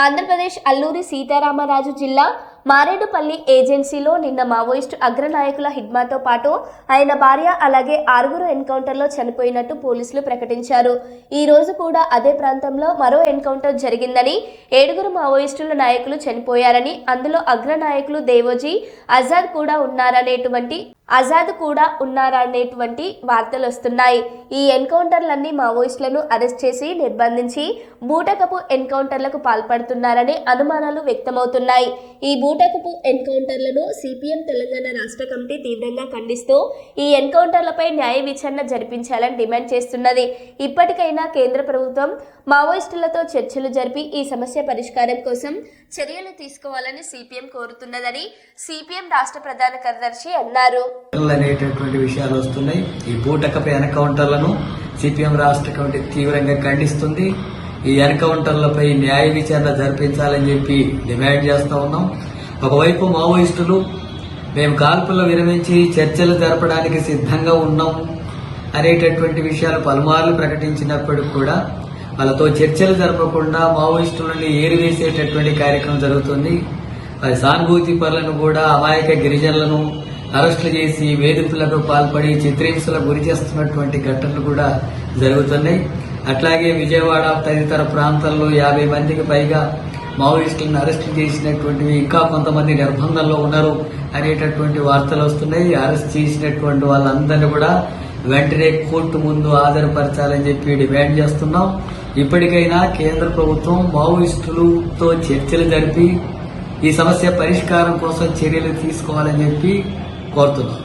ఆంధ్రప్రదేశ్ అల్లూరి సీతారామరాజు జిల్లా మారేడుపల్లి ఏజెన్సీలో నిన్న మావోయిస్టు అగ్రనాయకుల హిడ్మాతో పాటు ఆయన భార్య అలాగే ఆరుగురు ఎన్కౌంటర్లో చనిపోయినట్టు పోలీసులు ప్రకటించారు. ఈ రోజు కూడా అదే ప్రాంతంలో మరో ఎన్కౌంటర్ జరిగిందని ఏడుగురు మావోయిస్టుల నాయకులు చనిపోయారని అందులో అగ్రనాయకులు దేవోజీ ఆజాద్ కూడా ఉన్నారనేటువంటి ఆజాద్ కూడా ఉన్నారనేటువంటి వార్తలు వస్తున్నాయి. ఈ ఎన్కౌంటర్లన్నీ మావోయిస్టులను అరెస్ట్ చేసి నిర్బంధించి బూటకపు ఎన్కౌంటర్లకు పాల్పడుతున్నారనే అనుమానాలు వ్యక్తమవుతున్నాయి. ఈ బూటకపు ఎన్కౌంటర్లను సిపిఎం తెలంగాణ రాష్ట్ర కమిటీ తీవ్రంగా ఖండిస్తూ ఈ ఎన్కౌంటర్లపై న్యాయ విచారణ జరిపించాలని డిమాండ్ చేస్తున్నది. ఇప్పటికైనా కేంద్ర ప్రభుత్వం మావోయిస్టులతో చర్చలు జరిపి ఈ సమస్య పరిష్కారం కోసం చర్యలు తీసుకోవాలని సిపిఎం కోరుతున్నదని సిపిఎం రాష్ట్ర ప్రధాన కార్యదర్శి అన్నారు. అనేటటువంటి విషయాలు వస్తున్నాయి. ఈ బూటకపు ఎన్కౌంటర్లను సిపిఎం రాష్ట్ర కమిటీ తీవ్రంగా ఖండిస్తుంది. ఈ ఎన్కౌంటర్లపై న్యాయ విచారణ జరిపించాలని చెప్పి డిమాండ్ చేస్తూ ఉన్నాం. ఒకవైపు మావోయిస్టులు మేము కాల్పులు విరమించి చర్చలు జరపడానికి సిద్ధంగా ఉన్నాం అనేటటువంటి విషయాలు పలుమార్లు ప్రకటించినప్పటికి కూడా వాళ్ళతో చర్చలు జరపకుండా మావోయిస్టులని ఏరివేసేటటువంటి కార్యక్రమం జరుగుతుంది. వారి సానుభూతి పరులను కూడా అమాయక గిరిజనులను అరెస్టులు చేసి వేధింపులకు పాల్పడి చిత్రహింసలకు గురి చేస్తున్నటువంటి ఘటనలు కూడా జరుగుతున్నాయి. అట్లాగే విజయవాడ తదితర ప్రాంతాల్లో యాభై మందికి పైగా మావోయిస్టులను అరెస్ట్ చేసినటువంటివి ఇంకా కొంతమంది నిర్బంధంలో ఉన్నారు. అనేటటువంటి వార్తలు వస్తున్నాయి. అరెస్ట్ చేసినటువంటి వాళ్ళందరినీ కూడా వెంటనే కోర్టు ముందు హాజరుపరచాలని చెప్పి డిమాండ్ చేస్తున్నాం. ఇప్పటికైనా కేంద్ర ప్రభుత్వం మావోయిస్టులతో చర్చలు జరిపి ఈ సమస్య పరిష్కారం కోసం చర్యలు తీసుకోవాలని చెప్పి కోరుతున్నాం.